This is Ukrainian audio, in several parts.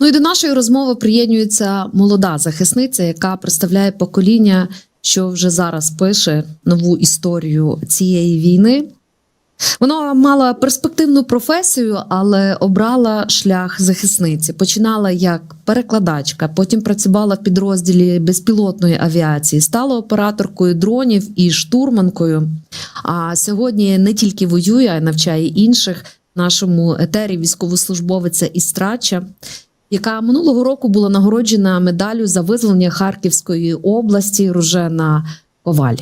Ну і до нашої розмови приєднується молода захисниця, яка представляє покоління, що вже зараз пише нову історію цієї війни. Вона мала перспективну професію, але обрала шлях захисниці. Починала як перекладачка, потім працювала в підрозділі безпілотної авіації, стала операторкою дронів і штурманкою. А сьогодні не тільки воює, а й навчає інших. Нашому етері військовослужбовиця Істрача, яка минулого року була нагороджена медаллю за визволення Харківської області Ружена Коваль.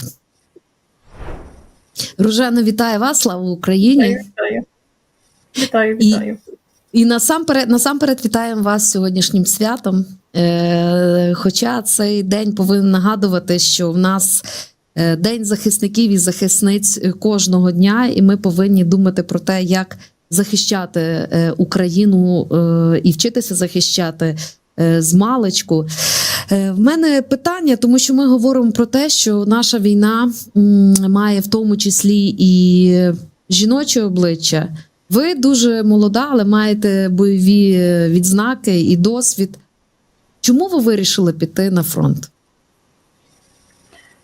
Ружено, вітаю вас, слава Україні! Вітаю, вітаю, І- вітаю. І насамперед, насамперед вітаємо вас сьогоднішнім святом. Е, хоча цей день повинен нагадувати, що в нас е, день захисників і захисниць кожного дня, і ми повинні думати про те, як захищати е, Україну е, і вчитися захищати е, з маличку. В мене питання, тому що ми говоримо про те, що наша війна має в тому числі і жіноче обличчя. Ви дуже молода, але маєте бойові відзнаки і досвід. Чому ви вирішили піти на фронт?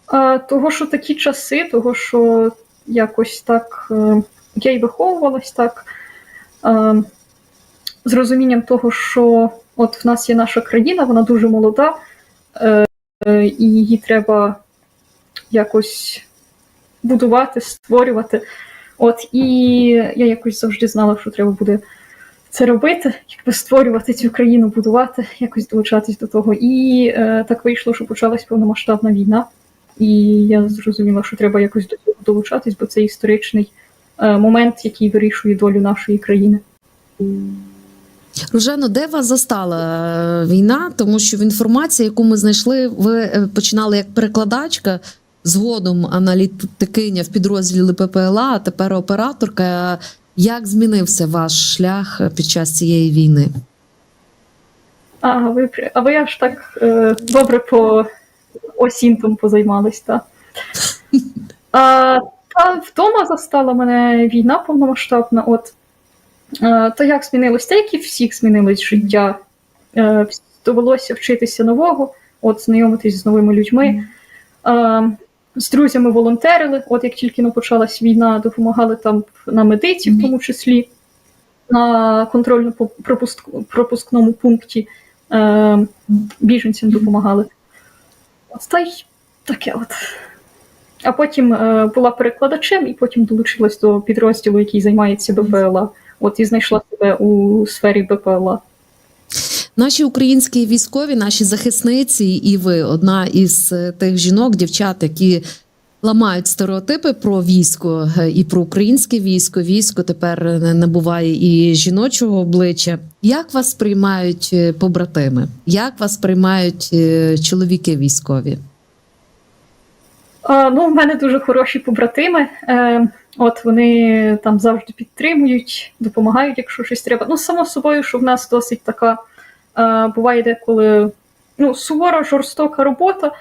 А, того, що такі часи, того, що якось так я й виховувалась так, з розумінням того, що от в нас є наша країна, вона дуже молода, е, е, і її треба якось будувати, створювати. От, і я якось завжди знала, що треба буде це робити, якби створювати цю країну, будувати, якось долучатись до того. І е, так вийшло, що почалась повномасштабна війна. І я зрозуміла, що треба якось до цього долучатись, бо це історичний е, момент, який вирішує долю нашої країни. Ружено, де вас застала е, війна? Тому що в інформації, яку ми знайшли, ви е, починали як перекладачка, згодом аналітикиня в підрозділі ППЛА, а тепер операторка. Як змінився ваш шлях під час цієї війни? А ви а ви аж так е, добре по осінтом позаймались, так? А, та вдома застала мене війна повномасштабна. От е, то як змінилось? Як і всіх змінилось життя. Е, довелося вчитися нового, от знайомитись з новими людьми. Е, з друзями волонтерили. От як тільки ну, почалась війна, допомагали там на медиці, в тому числі на контрольно-пропускному пункті е, біженцям допомагали. От та й таке от. А потім е, була перекладачем, і потім долучилась до підрозділу, який займається БПЛА. От і знайшла себе у сфері БПЛА. Наші українські військові, наші захисниці, і ви одна із е, тих жінок, дівчат, які ламають стереотипи про військо е, і про українське військо. Військо тепер не набуває і жіночого обличчя. Як вас сприймають е, побратими? Як вас сприймають е, чоловіки військові? Ну, в мене дуже хороші побратими. Е, от вони там завжди підтримують, допомагають, якщо щось треба. Ну, само собою, що в нас досить така е, буває деколи ну, сувора, жорстока робота.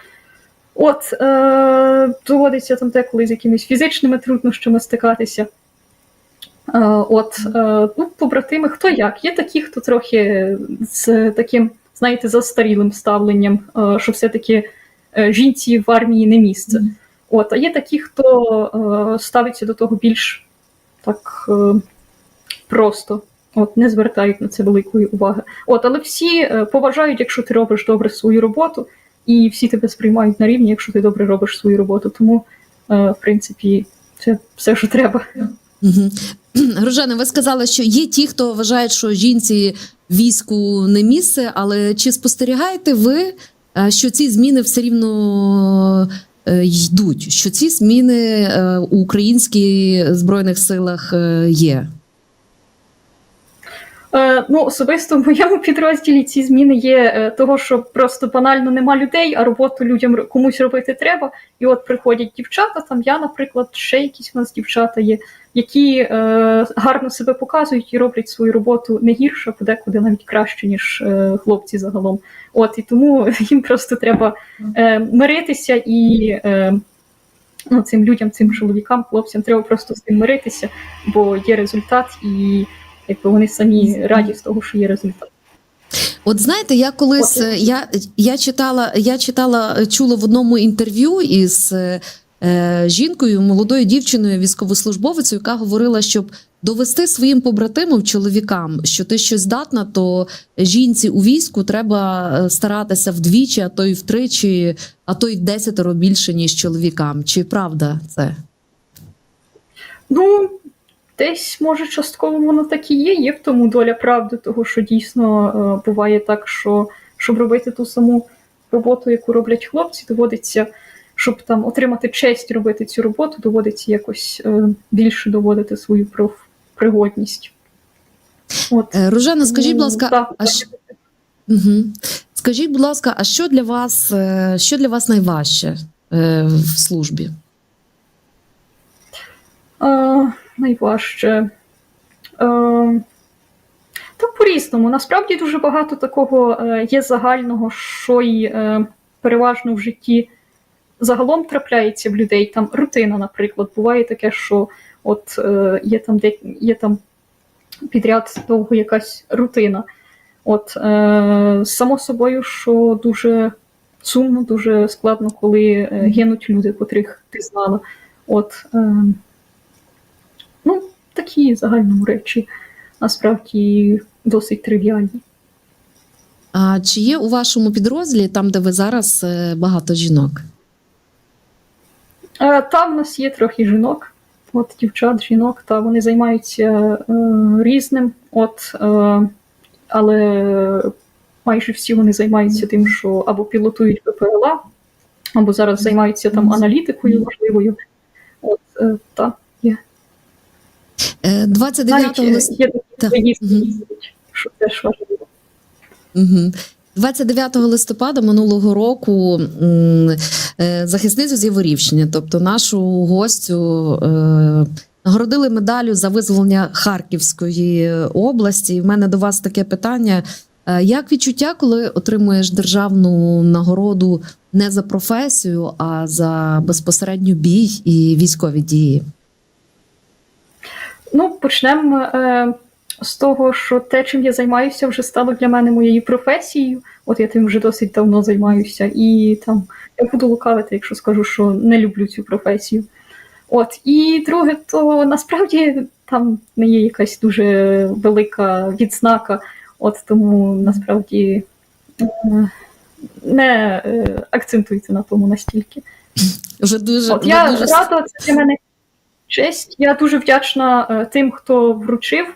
От е, доводиться там деколи з якимись фізичними труднощами стикатися. Е, от, ну, побратими, хто як? Є такі, хто трохи з таким, знаєте, застарілим ставленням, що все-таки жінці в армії не місце. От, а є такі, хто е, ставиться до того більш так е, просто, от, не звертають на це великої уваги. От, але всі е, поважають, якщо ти робиш добре свою роботу, і всі тебе сприймають на рівні, якщо ти добре робиш свою роботу. Тому, е, в принципі, це все, що треба. Угу. Рожане, ви сказали, що є ті, хто вважають, що жінці війську не місце, але чи спостерігаєте ви, е, що ці зміни все рівно е, йдуть? Що ці зміни е, у українських збройних силах е, є? Е, ну, особисто в моєму підрозділі ці зміни є е, того, що просто банально нема людей, а роботу людям комусь робити треба. І от приходять дівчата, там я, наприклад, ще якісь у нас дівчата є, які е, гарно себе показують і роблять свою роботу не гірше, подекуди навіть краще, ніж е, хлопці загалом. От і тому їм просто треба е, миритися і. Е, Ну, цим людям, цим чоловікам, хлопцям треба просто з цим миритися, бо є результат, і якби вони самі раді з того, що є результат. От знаєте, я колись От. е, я, я читала, я читала, е, чула в одному інтерв'ю із е, е, жінкою, молодою дівчиною, військовослужбовицею, яка говорила, щоб довести своїм побратимам, чоловікам, що ти щось здатна, то жінці у війську треба старатися вдвічі, а то й втричі, а то й в десятеро більше, ніж чоловікам. Чи правда це? Ну, десь, може, частково воно так і є, є в тому доля правди, того, що дійсно е, буває так, що щоб робити ту саму роботу, яку роблять хлопці, доводиться, щоб там отримати честь робити цю роботу, доводиться якось е, більше доводити свою профпригодність. От. Е, Ружена, скажіть, будь Ну, ласка, так, а що- Угу. Скажіть, будь ласка, а що для вас, що для вас найважче е, в службі? Е, найважче. Е, та по-різному. Насправді дуже багато такого е, є загального, що й е, переважно в житті загалом трапляється в людей. Там рутина, наприклад, буває таке, що от є там де є там підряд довго якась рутина. От само собою, що дуже сумно, дуже складно, коли гинуть люди, котрих ти знала. От, е, ну, такі загальному речі, насправді досить тривіальні. А чи є у вашому підрозділі, там, де ви зараз, е, багато жінок? Е, Та в нас є трохи жінок, от дівчат, жінок, та вони займаються е, різним, от, е, але майже всі вони займаються тим, що або пілотують БПЛА, або зараз займаються там аналітикою важливою. От, е, та, 29 е, листопада. є такі Так, поїздки, мгм. їздять, що теж важливо. Угу. 29 листопада минулого року е, захисницю з Яворівщини, тобто нашу гостю, е, нагородили медаллю за визволення Харківської області. І в мене до вас таке питання: Е, як відчуття, коли отримуєш державну нагороду не за професію, а за безпосередньо бій і військові дії? Ну, почнемо е, з того, що те, чим я займаюся, вже стало для мене моєю професією. От я тим вже досить давно займаюся, і там я буду лукавити, якщо скажу, що не люблю цю професію. От, і друге, то насправді там не є якась дуже велика відзнака, от тому насправді е, не е, акцентуйте на тому настільки. Вже дуже, От я дуже рада, це для мене честь. Я дуже вдячна е, тим, хто вручив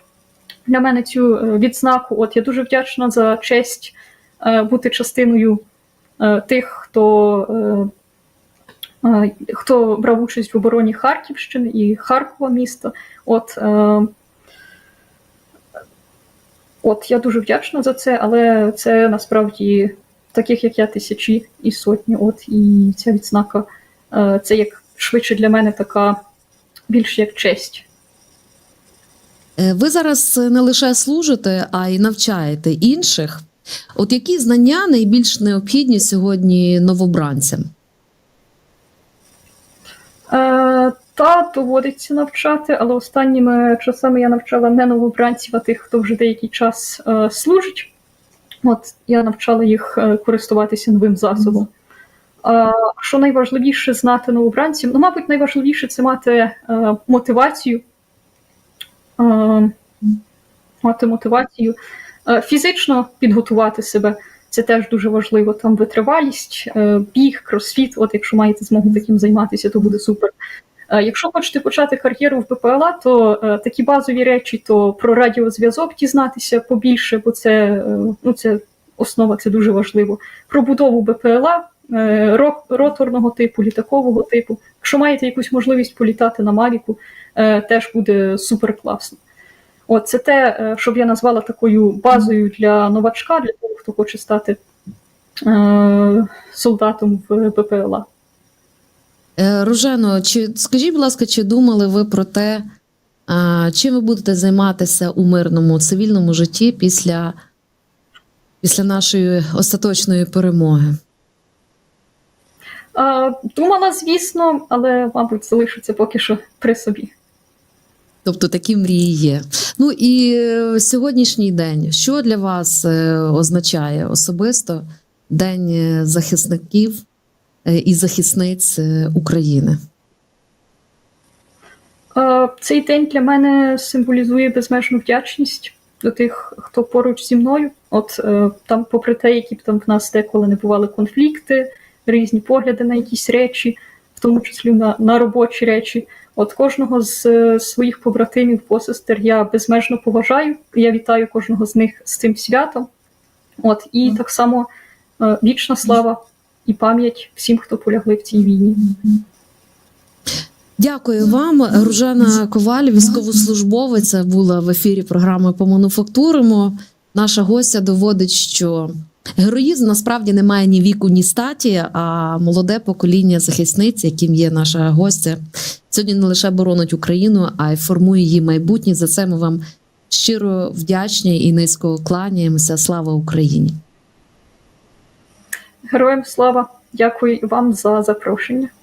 для мене цю е, відзнаку. От я дуже вдячна за честь е, бути частиною тих, хто, хто брав участь в обороні Харківщини і Харкова міста. От, от я дуже вдячна за це, але це насправді таких, як я, тисячі і сотні. От і ця відзнака. Це як швидше для мене така більш як честь. Е, Ви зараз не лише служите, а й навчаєте інших. От які знання найбільш необхідні сьогодні новобранцям? Е, Та доводиться навчати, але останніми часами я навчала не новобранців, а тих, хто вже деякий час е, служить. От я навчала їх е, користуватися новим засобом. Що найважливіше знати новобранцям? Ну, мабуть, найважливіше це мати е, мотивацію. Е, мати мотивацію, е, фізично підготувати себе. Це теж дуже важливо. Там витривалість, біг, кросфіт. От якщо маєте змогу таким займатися, то буде супер. Якщо хочете почати кар'єру в БПЛА, то такі базові речі, то про радіозв'язок дізнатися побільше, бо це, ну, це основа, це дуже важливо. Про будову БПЛА, роторного типу, літакового типу. Якщо маєте якусь можливість політати на Мавіку, е, теж буде супер класно. От це те, е, щоб я назвала такою базою для новачка, для того, хто хоче стати е, солдатом в БПЛА. Е, Ружено, чи скажіть, будь ласка, чи думали ви про те, чим ви будете займатися у мирному цивільному житті після, після нашої остаточної перемоги? Е, думала, звісно, але, мабуть, залишиться поки що при собі. Тобто такі мрії є. Ну і е, сьогоднішній день, що для вас е, означає особисто День е, захисників і захисниць України? Цей день для мене символізує безмежну вдячність до тих, хто поруч зі мною. От там, попри те, які б там в нас деколи не бували конфлікти, різні погляди на якісь речі, в тому числі на, на робочі речі. От кожного з е, своїх побратимів, посестер я безмежно поважаю. Я вітаю кожного з них з цим святом. От і так само е, вічна слава і пам'ять всім, хто полягли в цій війні. Дякую вам. Ружена Коваль, військовослужбовиця, була в ефірі програми по мануфактуримо. Наша гостя доводить, що героїзм насправді не має ні віку, ні статі, а молоде покоління захисниць, яким є наша гостя, сьогодні не лише боронить Україну, а й формує її майбутнє. За це ми вам щиро вдячні і низько кланяємося. Слава Україні! Героям слава! Дякую вам за запрошення.